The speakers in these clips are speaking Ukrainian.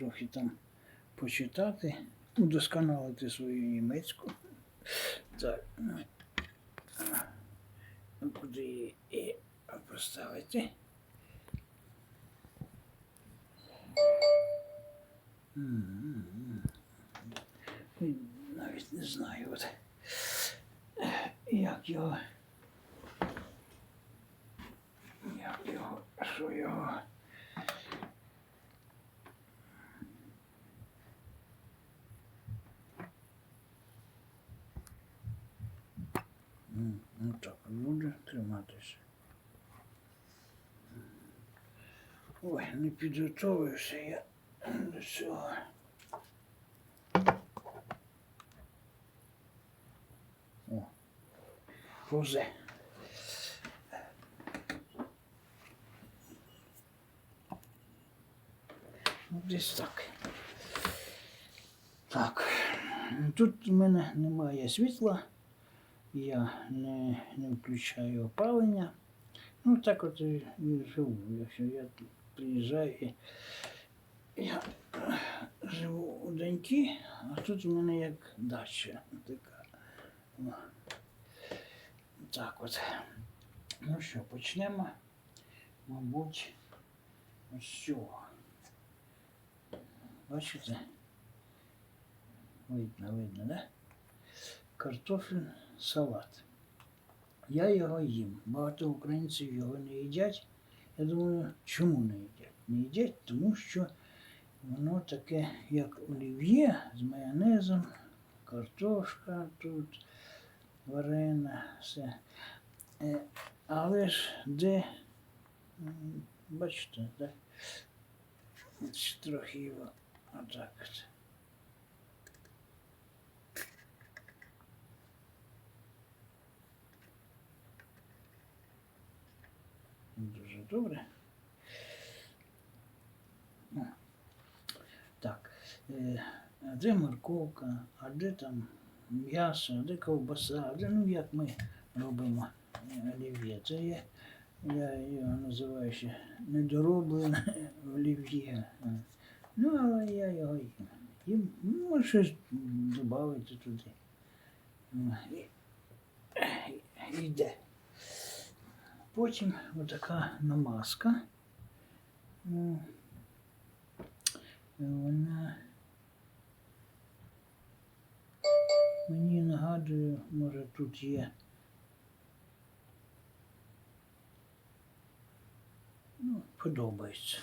трохи там почитати, удосконалити свою німецьку. Так. ну, Куди її поставити? Навіть не знаю, от, як його. Як його, що його. М, Ну так, буде триматися. Ой, не підготовився я до цього. О, повзе. Десь так. Так. Тут у мене немає світла. Я не, не включаю опалення. Ну, так от і, живу. Якщо я приїжджаю, і я живу у доньки, а тут у мене як дача така. Так от. Ну що, почнемо, мабуть, з цього. Бачите? Видно, видно, да? Картофель салат. Я його їм. Багато українців його не їдять. Я думаю, чому не їдять? Не їдять, тому що воно таке, як олів'є з майонезом, картошка тут варена, все. Е, Але ж де, бачите, так? Трохи його отак от. Дуже добре. Так. Е, а де морковка, а де там м'ясо, а де ковбаса, а де, ну як ми робимо е, олів'є. Це є, я його називаю ще недороблене олів'є. Ну, але я його їм. їм ну, щось додати туди. Е, і- і- Йде. Потім отака намазка. Вона мені нагадує, може тут є. Ну, подобається.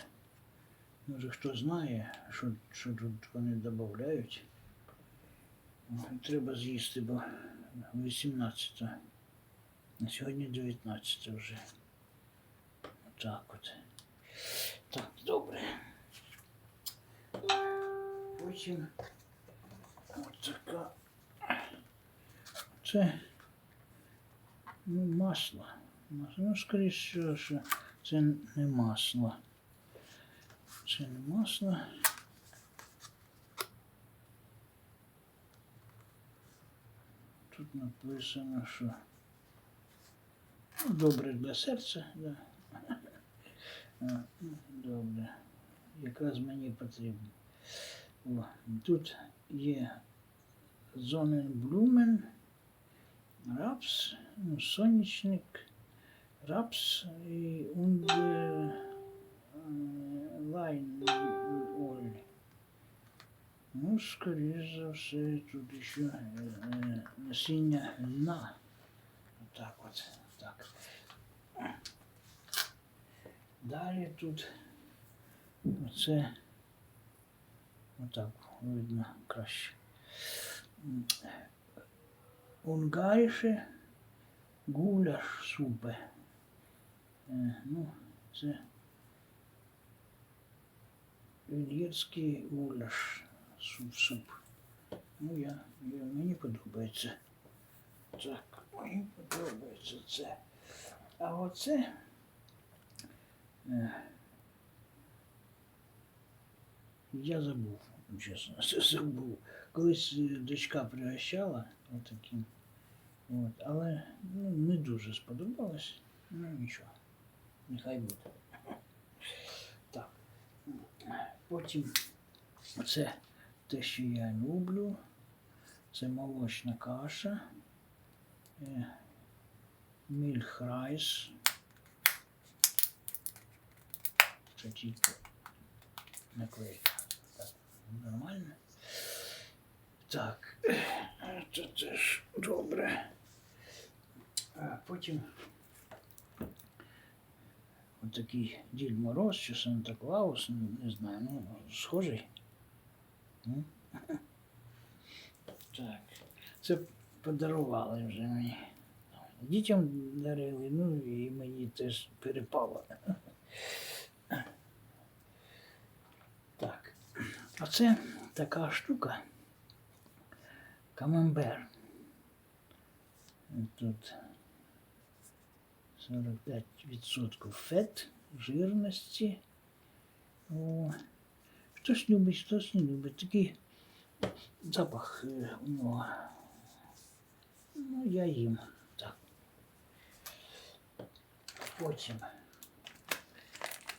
Може хто знає, що, що тут вони додають. Треба з'їсти, бо 18. На сьогодні 19 вже. Так от. Так, добре. Потім от така. Це ну, масло. Ну, скоріше, що це не масло. Це не масло. Тут написано, що добре для серця, да. А, ну, Добре. Якраз мені потрібно. О, тут є зоненблюмен, рапс, ну, сонячник, рапс і und е, лайн оль. Ну, скоріш за все, тут ще е, е, насіння льна. Так от, Так. Далі тут оце отак видно краще. Унгаріше гуляш супи. Е, Ну, це венгерський гуляш суп, суп. Ну, я, я, мені подобається. Так, мені подобається це. А оце. Е, я забув, чесно, забув. Колись е, дочка пригощала отаким. От, але ну, не дуже сподобалось. Ну нічого. Нехай буде. Так. Потім Це те, що я люблю. Це молочна каша. Е, Мільхрайс. Наклейка. Так, нормально. Так, це теж добре. Потім отакий Дід Мороз чи Санта Клаус, ну, не знаю, ну, схожий. Так, це подарували вже мені. Дітям дарили, ну і мені теж перепало. Так. А це така штука. Камембер. Тут 45% фет, жирності. О, хтось любить, хтось не любить. Такий запах е, у нього. Ну, я їм. Так. Потім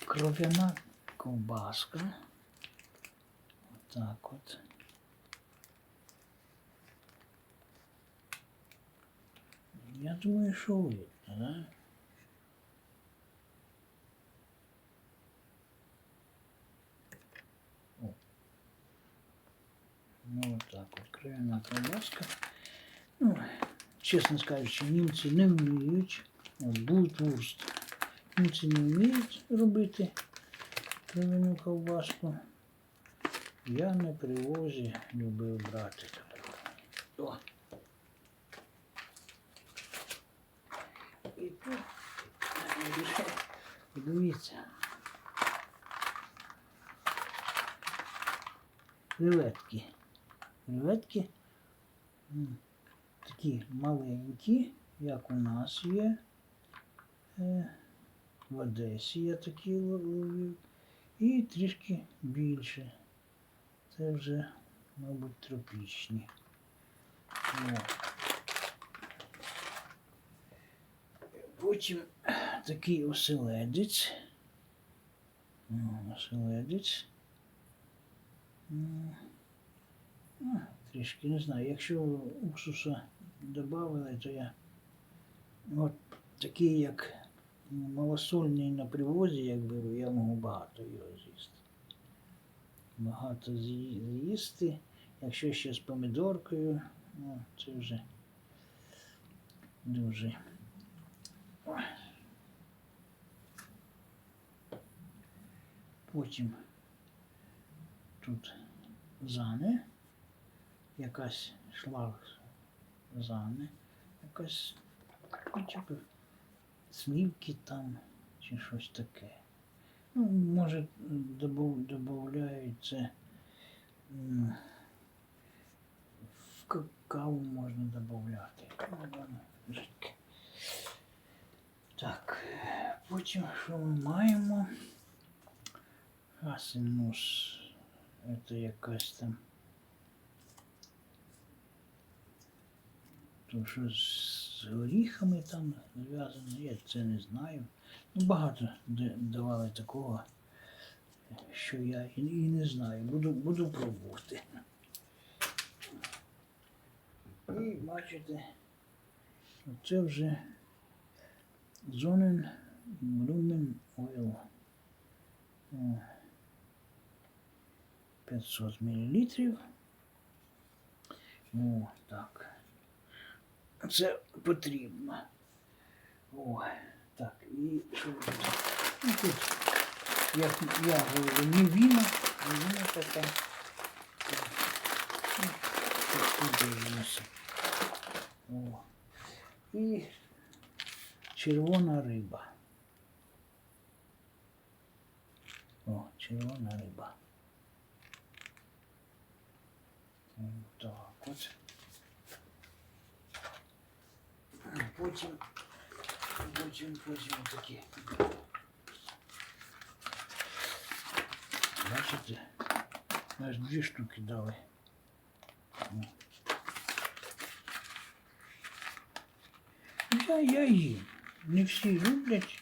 кров'яна ковбаска. Так от. Я думаю, що видно, да? Ну, вот так от, кров'яна ковбаска. Ну, чесно скажучи, німці не вміють. От, Блутвурст. Німці не вміють робити кров'яну ковбаску. Я на привозі любив брати таку. І тут дивіться. Креветки. Креветки такі маленькі, як у нас є. Е, В Одесі я такі ловив. І трішки більше. Це вже, мабуть, тропічні. Потім такий оселедець. Оселедець. Трішки не знаю. Якщо уксуса додали, то я от такий, як малосольний на привозі, як беру, я можу багато його з'їсти. Багато з'їсти. Якщо ще з помідоркою, ну, це вже дуже. Потім тут зане, якась шлаг якась ну, типу, слівки там чи щось таке. Ну, може, додають це в какао можна додати. Так, потім що ми маємо? Асинус. Це якась там. То що з горіхами там зв'язано, я це не знаю. Ну, багато давали такого, що я і, не знаю. Буду, буду пробувати. І бачите, це вже Зонен Блюмен Ойл. 500 мл. О, так. Це потрібно. О, так, і що? Ну, тут, як я говорю, не віно, не віно таке. Тут. О. І червона риба. О, червона риба. Потім, потім, потім такі. Бачите? Аж дві штуки дали. О. Я, я їм. Не всі люблять.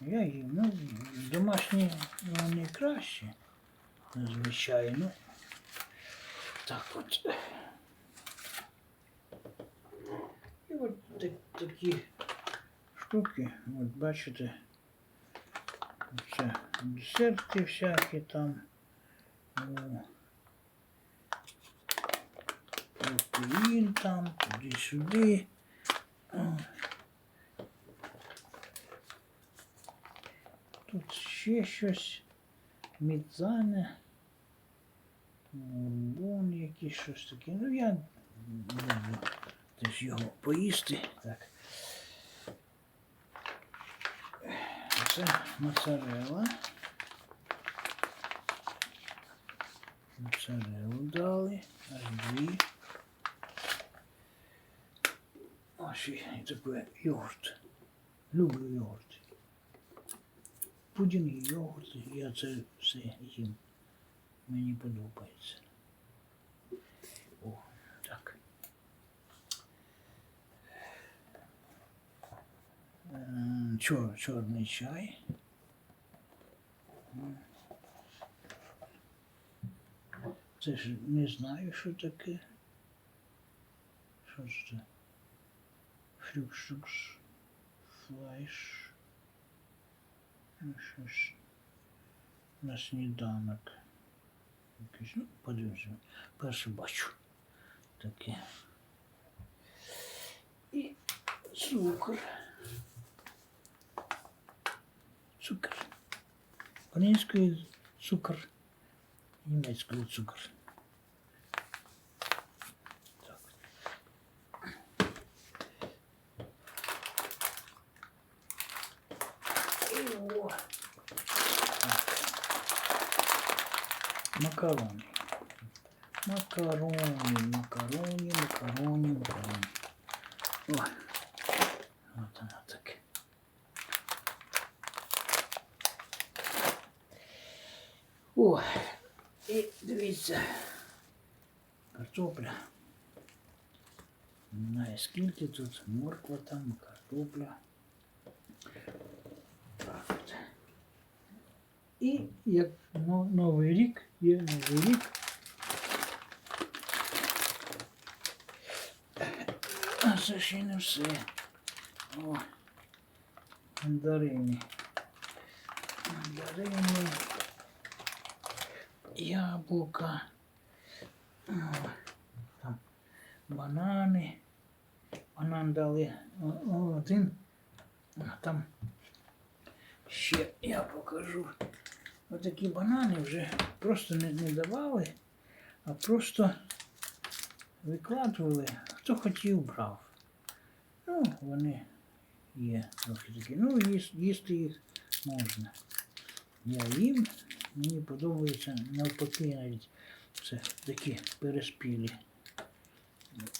Я їм. Ну, домашні вони краще, звичайно. Так от. Такі штуки, от бачите, це десерти всякі там. Протеїн там, туди-сюди. Тут ще щось. Мідзане. Бурбон якийсь щось таке. Ну я люблю теж його поїсти. Так. Це моцарелла. Моцареллу дали. Аж дві. Ось і таке йогурт. Люблю йогурт. Пудінг і йогурт, я це все їм. Мені подобається. О, Чор, чорний чай. Це ж не знаю, що таке. Що це? Фрюкшукс. Флайш. Ну, що ж. На сніданок. Якийсь, ну, подивимося. Перше бачу. Таке. І цукор. Цукор. Українською цукор. Німецькою цукор. Так. Макарони. Макарони, макарони, макарони, макарони. О, от воно таке. О, і дивіться. Картопля. Не знаю, скільки тут морква там, картопля. Так от. І як но- Новий рік, є Новий рік. А це ще не все. О, мандарини. Мандарини. Яблука. Там банани. Банан дали один. А там ще я покажу. Отакі банани вже просто не, не давали, а просто викладували, хто хотів брав. Ну, вони є трохи такі. Ну, їс- їсти їх можна. Я їм, мені подобається навпаки навіть це такі переспілі.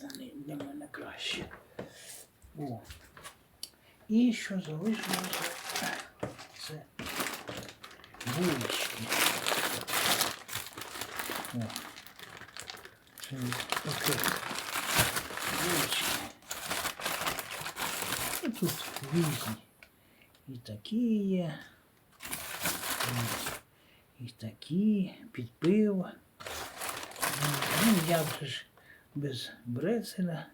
Вони для мене краще. О. І що залишилося? Це булочки. О. Це таке. Булочки. І тут різні. І такі є. І такі, під пиво. Ну, як же ж без брецеля?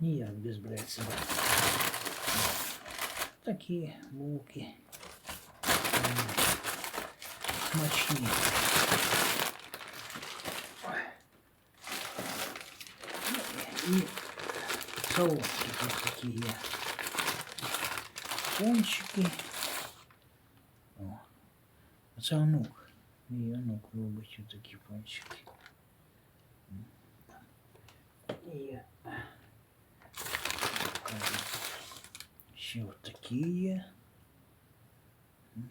Ніяк без брецеля. Такі булки. М, Смачні. Ой. Ну, І солодкі тут такі є. Пончики. О. Оце онук. Мій онук любить такі пончики. М, там. І є. Покажу. Ще от такі є. М.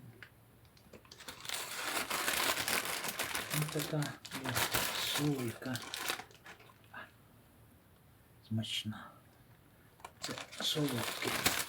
Ось така є сойка. Смачна. Це солодке.